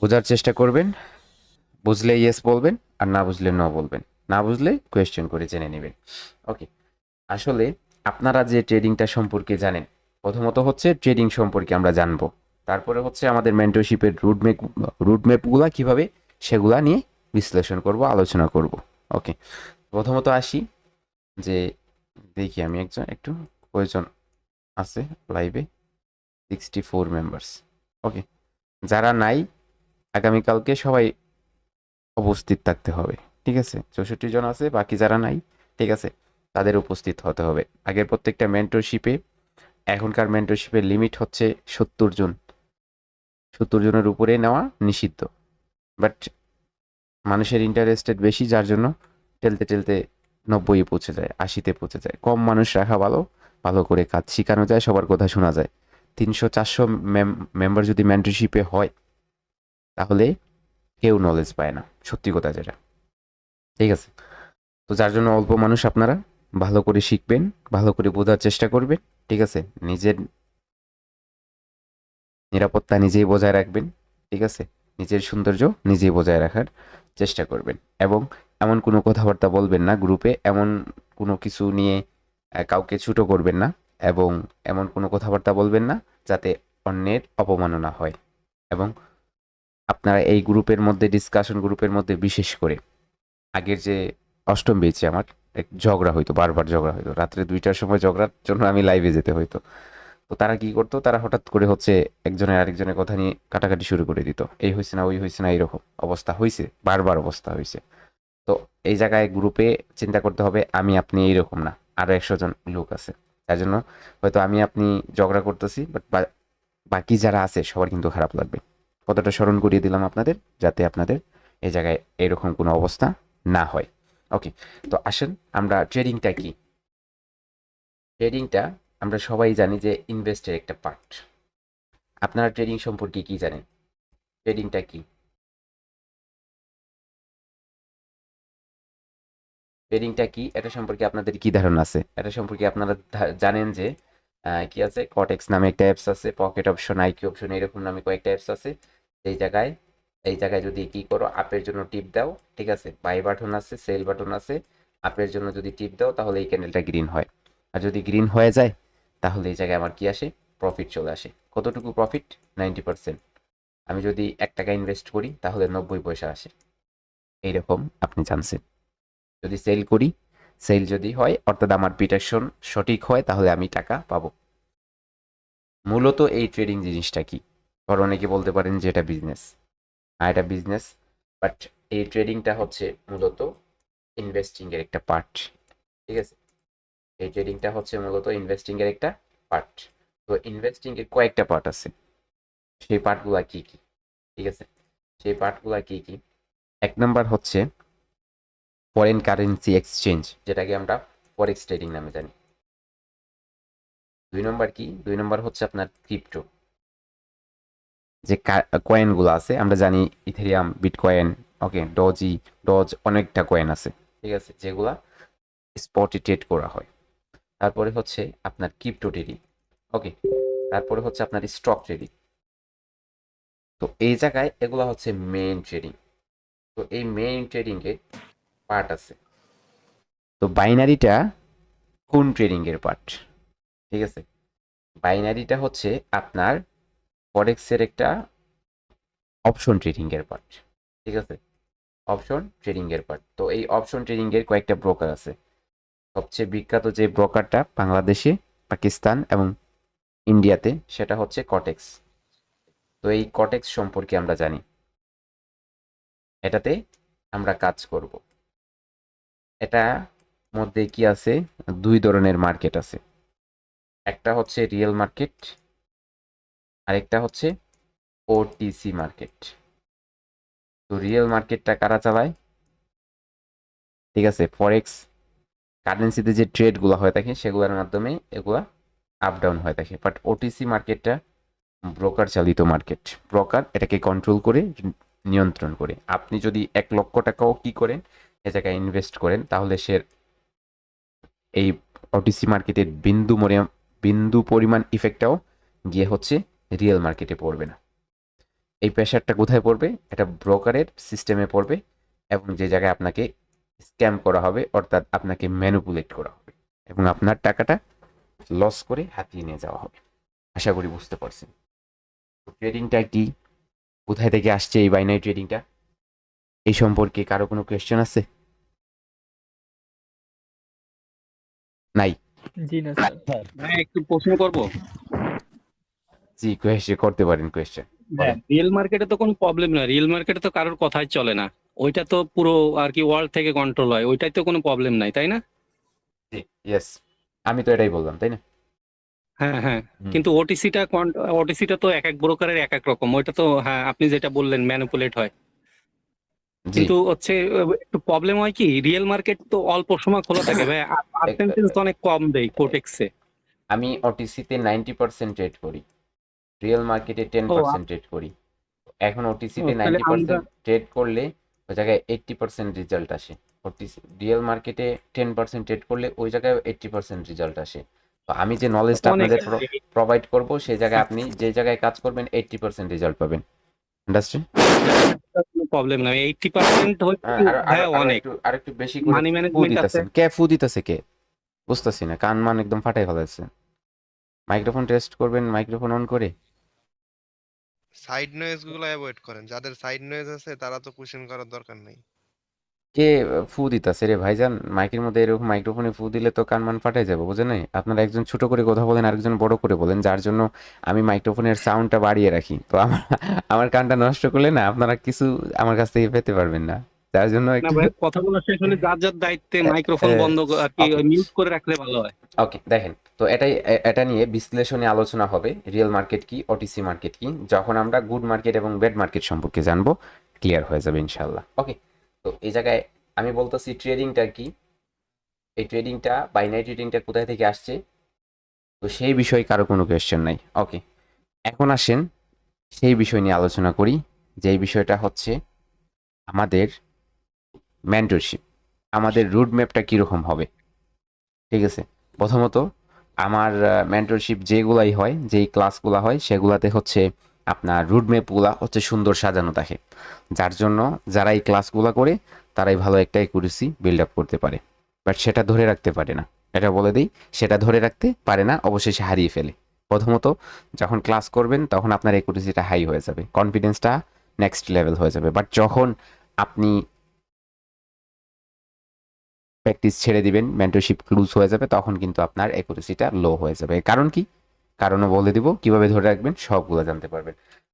বোঝার চেষ্টা করবেন, বুঝলে ইয়েস বলবেন আর না বুঝলে ন বলবেন। না বুঝলে কোয়েশ্চেন করে জেনে নেবেন। ওকে আসলে আপনারা যে ট্রেডিংটা সম্পর্কে জানেন, প্রথমত হচ্ছে ট্রেডিং সম্পর্কে আমরা জানব। তারপরে হচ্ছে আমাদের মেন্টরশিপের রুটম্যাপ রুটম্যাপগুলো কীভাবে সেগুলা নিয়ে বিশ্লেষণ করব, আলোচনা করব। ওকে প্রথমত আসি যে, দেখি আমি একজন, একটু কয়জন আছে লাইভে সিক্সটি ফোর মেম্বার্স ওকে যারা নাই আগামীকালকে সবাই উপস্থিত থাকতে হবে, ঠিক আছে? চৌষট্টি জন আছে, বাকি যারা নাই, ঠিক আছে? তাদের উপস্থিত হতে হবে। আগের প্রত্যেকটা মেন্টরশিপে এখনকার মেন্টরশিপের লিমিট হচ্ছে সত্তর জন। সত্তর জনের উপরে নেওয়া নিষিদ্ধ। বাট মানুষের ইন্টারেস্টেড বেশি, যার জন্য টেলতে টেলতে নব্বই পৌঁছে যায়, আশিতে পৌঁছে যায়। কম মানুষ রাখা ভালো ভালো করে কাজ শেখানো যায়, সবার কথা শোনা যায়। তিনশো চারশো মেম্বার যদি মেন্টরশিপে হয় তাহলে কেউ নলেজ পায় না। সত্যি কথা যেটা। ঠিক আছে? তো যার জন্য অল্প মানুষ আপনারা ভালো করে শিখবেন, ভালো করে বোঝার চেষ্টা করবেন, ঠিক আছে? নিজের নিরাপত্তা নিজেই বজায় রাখবেন, ঠিক আছে? নিজের সৌন্দর্য নিজেই বজায় রাখার চেষ্টা করবেন। এবং এমন কোনো কথাবার্তা বলবেন না গ্রুপে এমন কোনো কিছু নিয়ে কাউকে ছুটো করবেন না এবং এমন কোনো কথাবার্তা বলবেন না যাতে অন্যের অপমাননা হয়। এবং আপনারা এই গ্রুপের মধ্যে ডিসকাশন গ্রুপের মধ্যে বিশেষ করে। আগের যে অষ্টম বেঁচে আমার, এক ঝগড়া হইতো, বারবার ঝগড়া হইতো। রাত্রে দুইটার সময় ঝগড়ার জন্য আমি লাইভে যেতে হইতো। তো তারা কি করতো? তারা হঠাৎ করে হচ্ছে একজনের আরেকজনের কথা নিয়ে কাটাকাটি শুরু করে দিত। এই হয়েছে না, ওই হয়েছে না, এইরকম অবস্থা হয়েছে বারবার অবস্থা হয়েছে তো এই জায়গায় গ্রুপে চিন্তা করতে হবে, আমি, আপনি এইরকম না আরও একশো জন লোক আছে। তার জন্য হয়তো আমি, আপনি ঝগড়া করতেছি বাট বাকি যারা আছে, সবার কিন্তু খারাপ লাগবে। কতটা স্মরণ করিয়ে দিলাম আপনাদের, যাতে আপনাদের এই জায়গায় এরকম কোনো অবস্থা না হয়। ওকে, তো আসেন, আমরা ট্রেডিংটা কি? ট্রেডিংটা আমরা সবাই জানি যে ইনভেস্টের একটা পার্ট আপনারা ট্রেডিং সম্পর্কে কি জানেন? ট্রেডিংটা কি? ট্রেডিংটা কি? এটা সম্পর্কে আপনাদের কি ধারণা আছে? এটা সম্পর্কে আপনারা জানেন যে কি আছে? কটেক্স নামে একটা অ্যাপস আছে পকেট অপশন আইকিউ অপশন এরকম নামে কয়েকটা অ্যাপস আছে। এই জায়গায় এই জায়গায় যদি কি করো আপের জন্য টিপ দাও, ঠিক আছে? বাই বাটন আছে সেল বাটন আছে। আপের জন্য যদি টিপ দাও, তাহলে এই ক্যান্ডেলটা গ্রিন হয়। আর যদি গ্রিন হয়ে যায়, তাহলে এই জায়গায় আমার কি আসে? প্রফিট চলে আসে। কতটুকু প্রফিট নাইনটি পার্সেন্ট আমি যদি এক টাকা ইনভেস্ট করি, তাহলে নব্বই পয়সা আসে। এইরকম আপনি জানছেন। যদি সেল করি সেল যদি হয়, অর্থাৎ আমার পিটাকশন সঠিক হয়, তাহলে আমি টাকা পাবো। মূলত এই ট্রেডিং জিনিসটা কি? কারণ অনেকে বলতে পারেন যে এটা বিজনেস আর এটা বিজনেস বাট এই ট্রেডিংটা হচ্ছে মূলত ইনভেস্টিং এর একটা পার্ট ঠিক আছে? এই ট্রেডিংটা হচ্ছে মূলত ইনভেস্টিং এর একটা পার্ট তো ইনভেস্টিং এর কয়েকটা পার্ট আছে। সেই পার্টগুলা কি কি? ঠিক আছে? সেই পার্টগুলা কি কি? এক নাম্বার হচ্ছে ফরেন কারেন্সি এক্সচেঞ্জ যেটাকে আমরা ফরেক্স ট্রেডিং নামে জানি। দুই নম্বর কি? দুই নম্বর হচ্ছে আপনার ক্রিপ্টো যে কয়েনগুলো আছে, আমরা জানি Ethereum bitcoin okay doge doge অনেকটা কয়েন আছে, ঠিক আছে, যেগুলা স্পটে ট্রেড করা হয়। তারপরে হচ্ছে আপনার ক্রিপ্টো ট্রেডিং ওকে তারপরে হচ্ছে আপনার স্টক ট্রেডিং তো এই জায়গায় এগুলো হচ্ছে মেইন ট্রেডিং তো এই মেইন ট্রেডিংয়ে পার্ট আছে। তো বাইনারিটা কোন ট্রেডিং এর পার্ট ঠিক আছে? বাইনারিটা হচ্ছে আপনার ফরেক্সের একটা অপশন ট্রেডিং এর পার্ট ঠিক আছে? অপশন ট্রেডিং এর পার্ট তো এই অপশন ট্রেডিং এর কয়েকটা ব্রোকার আছে। সবচেয়ে বিখ্যাত যে ব্রোকারটা বাংলাদেশে, পাকিস্তান এবং ইন্ডিয়াতে, সেটা হচ্ছে কটেক্স তো এই কটেক্স সম্পর্কে আমরা জানি। এটাতে আমরা কাজ করব। এটা মধ্যে কি আছে? দুই ধরনের মার্কেট আছে। একটা হচ্ছে রিয়েল মার্কেট, আরেকটা হচ্ছে ওটিসি মার্কেট। তো রিয়েল মার্কেটটা কারা চালায়? ঠিক আছে ফরেক্স কারেন্সিতে যে ট্রেডগুলো হয়ে থাকে, সেগুলোর মাধ্যমে এগুলা আপ ডাউন হয়ে থাকে। বাট ওটিসি মার্কেটটা ব্রোকার চালিত মার্কেট। ব্রোকার এটাকে কন্ট্রোল করে, নিয়ন্ত্রণ করে। আপনি যদি এক লক্ষ টাকাও কি করেন এ জায়গায় ইনভেস্ট করেন, তাহলে সে এই ওটিসি মার্কেটের বিন্দু মরে, বিন্দু পরিমাণ ইফেক্টটাও গিয়ে হচ্ছে রিয়েল মার্কেটে পড়বে না। এই প্রেশারটা কোথায় পড়বে? এটা ব্রোকারের সিস্টেমে পড়বে এবং যে জায়গায় আপনাকে স্ক্যাম করা হবে, অর্থাৎ আপনাকে ম্যানুপুলেট করা হবে এবং আপনার টাকাটা লস করে হাতিয়ে নিয়ে যাওয়া হবে। আশা করি বুঝতে পারছেন। ট্রেডিংটা কি? কোথায় থেকে আসছে এই বাইনারি ট্রেডিংটা এই সম্পর্কে কারও কোনো কোয়েশ্চেন আছে? নাই। জি না স্যার। হ্যাঁ একটু প্রশ্ন করব? জি কোয়েশ্চেন করতে পারেন কোয়েশ্চেন রিয়েল মার্কেটে তো কোনো প্রবলেম না রিয়েল মার্কেটে তো কারোর কথাই চলে না। ওইটা তো পুরো আর কি ওয়ার্ল্ড থেকে কন্ট্রোল হয়। ওইটাই তো কোনো প্রবলেম নাই তাই না? জি ইয়েস আমি তো এটাই বললাম তাই না? হ্যাঁ হ্যাঁ। কিন্তু ওটিসিটা ওটিসিটা তো এক এক ব্রোকারের এক এক রকম। ওইটা তো হ্যাঁ আপনি যেটা বললেন ম্যানিপুলেট হয়। কিন্তু হচ্ছে একটু প্রবলেম হয় কি রিয়েল মার্কেট তো অল্প সময় খোলা থাকে ভাই পার্সেন্টেজ তো অনেক কম দেয় কোটেক্সে আমি ওটিসিতে নাইনটি পার্সেন্ট ট্রেড করি। রিয়েল মার্কেটে টেন ও, পার্সেন্ট ট্রেড করি। এখন ওটিসিতে ও, তাহলে নাইনটি পার্সেন্ট ট্রেড করলে ওই জায়গায় এইট্টি পার্সেন্ট রেজাল্ট আসে। ওটিসি রিয়েল মার্কেটে টেন পার্সেন্ট ট্রেড করলে ওই জায়গায় এইট্টি পার্সেন্ট রেজাল্ট আসে। তো আমি যে নলেজটা আপনাদের প্রোভাইড করব সেই জায়গায় আপনি যে জায়গায় কাজ করবেন এইট্টি পার্সেন্ট রেজাল্ট পাবেন। আন্ডারস্ট্যান্ড প্রবলেম নাই। এইটটি পার্সেন্ট হচ্ছে হ্যাঁ অনেক। আর একটু বেশি করে মানি ফু ম্যানেজমেন্ট আছে। কে ফু দিতেছে কে? বুঝতেছি না কান মান একদম ফাটাই ফেলাচ্ছে মাইক্রোফোন টেস্ট করবেন মাইক্রোফোন অন করে। সাইড নয়েজগুলো অ্যাভয়েড করেন। যাদের সাইড নয়েজ আছে তারা তো কোশ্চেন করার দরকার নেই। কে ফু দিতেছে? রে ভাইজান মাইকের মধ্যে এরকম মাইক্রোফোনে ফু দিলে তো কান মান ফাটাই যাবে বুঝে নাই? আপনারা একজন ছোট করে কথা বলেন আরেকজন বড় করে বলেন যার জন্য আমি মাইক্রোফোনের সাউন্ডটা বাড়িয়ে রাখি। তো আমার আমার কানটা নষ্ট করলে না আপনারা কিছু আমার কাছ থেকে পেতে পারবেন না। যার জন্য একটু কথা বলা শেষ হলে যার যার দায়িত্বে মাইক্রোফোন বন্ধ আর কি মিউট করে রাখলে ভালো হয়। ওকে দেখেন তো এটাই এটা নিয়ে বিশ্লেষণে আলোচনা হবে রিয়েল মার্কেট কি ওটিসি মার্কেট কি যখন আমরা গুড মার্কেট এবং ব্যাড মার্কেট সম্পর্কে জানব ক্লিয়ার হয়ে যাবে ইনশাল্লাহ ওকে তো এই জায়গায় আমি বলতেছি ট্রেডিংটা কি? এই ট্রেডিংটা বাইনারি ট্রেডিংটা কোথায় থেকে আসছে? তো সেই বিষয়ে কারও কোনো কোয়েশ্চেন নাই। ওকে এখন আসেন সেই বিষয় নিয়ে আলোচনা করি, যেই বিষয়টা হচ্ছে আমাদের মেন্টরশিপ আমাদের রুট ম্যাপটা কীরকম হবে? ঠিক আছে? প্রথমত, আমার মেন্টরশিপ যেগুলাই হয়, যেই ক্লাসগুলো হয়, সেগুলাতে হচ্ছে আপনার রুটম্যাপগুলা হচ্ছে সুন্দর সাজানো থাকে। যার জন্য যারা এই ক্লাসগুলো করে, তারাই ভালো একটা একুরেসি বিল্ড আপ করতে পারে। বাট সেটা ধরে রাখতে পারে না। এটা বলে দিই, সেটা ধরে রাখতে পারে না, অবশেষে হারিয়ে ফেলে। প্রথমত, যখন ক্লাস করবেন, তখন আপনার একুরেসিটা হাই হয়ে যাবে। কনফিডেন্সটা নেক্সট লেভেল হয়ে যাবে। বাট যখন আপনি প্র্যাকটিস ছেড়ে দিবেন মেন্টরশিপ লুজ হয়ে যাবে, তখন কিন্তু আপনার একুরেসিটা লো হয়ে যাবে। কারণ কি? কারণও বলে দিব। কীভাবে ধরে রাখবেন সবগুলো জানতে পারবেন।